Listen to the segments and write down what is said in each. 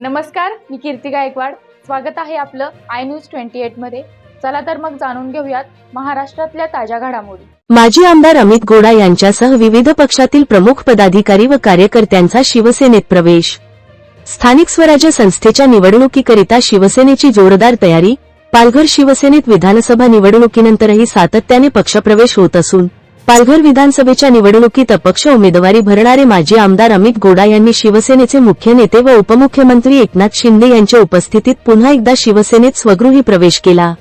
नमस्कार मी कीर्ती गायकवाड. स्वागत आहे आपलं आय न्यूज ट्वेंटी एटमध्ये. चला तर मग जाणून घेऊयात महाराष्ट्रातल्या ताज्या घडामोडी. माजी आमदार अमित गोडा यांच्यासह विविध पक्षातील प्रमुख पदाधिकारी व कार्यकर्त्यांचा शिवसेनेत प्रवेश. स्थानिक स्वराज्य संस्थेच्या निवडणुकीकरिता शिवसेनेची जोरदार तयारी पालघर शिवसेनेत विधानसभा निवडणुकीनंतरही सातत्याने पक्षप्रवेश होत असून पालघर विधानसभेच्या निवडणुकीत अपक्ष उमेदवारी भरणारे माजी आमदार अमित गोडा यांनी शिवसेनेचे मुख्य नेते व उपमुख्यमंत्री एकनाथ शिंदे यांच्या उपस्थितीत पुन्हा एकदा शिवसेनेत स्वगृही प्रवेश केला.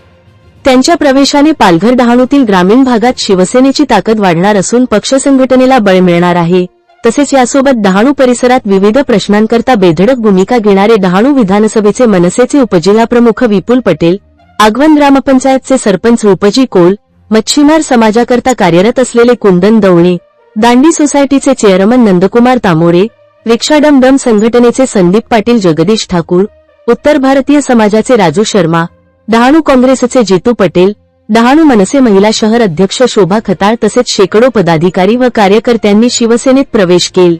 त्यांच्या प्रवेशाने पालघर डहाणूतील ग्रामीण भागात शिवसेनेची ताकद वाढणार असून पक्ष संघटनेला बळ मिळणार आहे. तसेच यासोबत डहाणू परिसरात विविध प्रश्नांकरता बेधडक भूमिका घेणारे डहाणू विधानसभेचे मनसेचे उपजिल्हाप्रमुख विपुल पटेल आगवण ग्रामपंचायतचे सरपंच रूपजी कोल मच्छीमार समाजाकरता कार्यरत असलेले कुंदन दवणे दांडी सोसायटीचे चेअरमन नंदकुमार तामोरे रिक्षा डमडम संघटनेचे संदीप पाटील जगदीश ठाकूर उत्तर भारतीय समाजाचे राजू शर्मा डहाणू काँग्रेसचे जितू पटेल डहाणू मनसे महिला शहर अध्यक्ष शोभा खताळ तसेच शेकडो पदाधिकारी व कार्यकर्त्यांनी शिवसेनेत प्रवेश केल.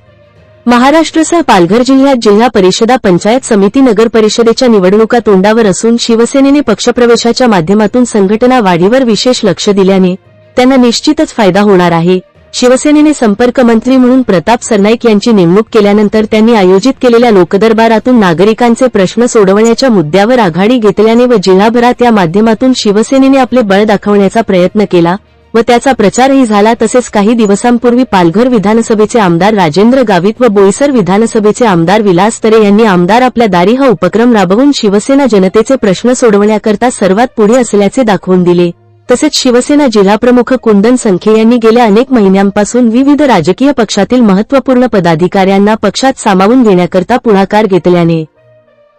महाराष्ट्रसह पालघर जिल्ह्यात जिल्हा परिषदा पंचायत समिती नगर परिषदेच्या निवडणुका तोंडावर असून शिवसेनेने पक्षप्रवेशाच्या माध्यमातून संघटना वाढीवर विशेष लक्ष दिल्याने त्यांना निश्चितच फायदा होणार आहे. शिवसेनेने संपर्क मंत्री म्हणून प्रताप सरनाईक यांची नेमणूक केल्यानंतर त्यांनी आयोजित केलेल्या लोकदरबारातून नागरिकांचे प्रश्न सोडवण्याच्या मुद्द्यावर आघाडी घेतल्याने व जिल्हाभरात या माध्यमातून शिवसेनेने आपले बळ दाखवण्याचा प्रयत्न केला व त्याचा प्रचारही झाला तसेच काही दिवसांपूर्वी पालघर विधानसभेचे आमदार राजेंद्र गावित व बोईसर विधानसभेचे आमदार विलास तरे यांनी आमदार आपल्या दारी हा उपक्रम राबवून शिवसेना जनतेचे प्रश्न सोडवण्याकरता सर्वात पुढे असल्याचे दाखवून दिले. तसेच शिवसेना जिल्हाप्रमुख कुंदन संखे यांनी गेल्या अनेक महिन्यांपासून विविध राजकीय पक्षातील महत्त्वपूर्ण पदाधिकाऱ्यांना पक्षात सामावून घेण्याकरता पुढाकार घेतल्याने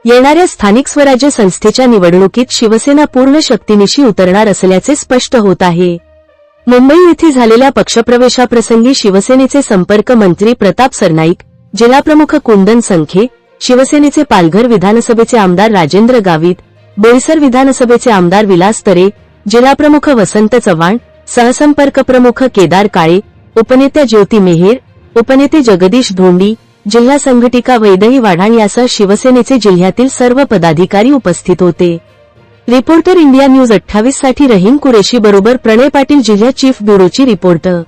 येणाऱ्या स्थानिक स्वराज्य संस्थेच्या निवडणुकीत शिवसेना पूर्ण शक्तीनिशी उतरणार असल्याचे स्पष्ट होत आहे. मुंबई येथे झालेल्या पक्षप्रवेशाप्रसंगी शिवसेनेचे संपर्क मंत्री प्रताप सरनाईक जिल्हाप्रमुख कुंदन संखे शिवसेनेचे पालघर विधानसभेचे आमदार राजेंद्र गावित बोईसर विधानसभेचे आमदार विलास तरे जिल्हाप्रमुख वसंत चव्हाण सहसंपर्क प्रमुख केदार काळे उपनेत्या ज्योती मेहेर उपनेते जगदीश धोंडी जिल्हा संघटिका वैदही वाढाण यासह शिवसेनेचे जिल्ह्यातील सर्व पदाधिकारी उपस्थित होते. रिपोर्टर इंडिया न्यूज अठ्ठावीससाठी रहीम कुरेशी बरोबर प्रणय पाटील जिल्हा चीफ ब्युरोची रिपोर्टर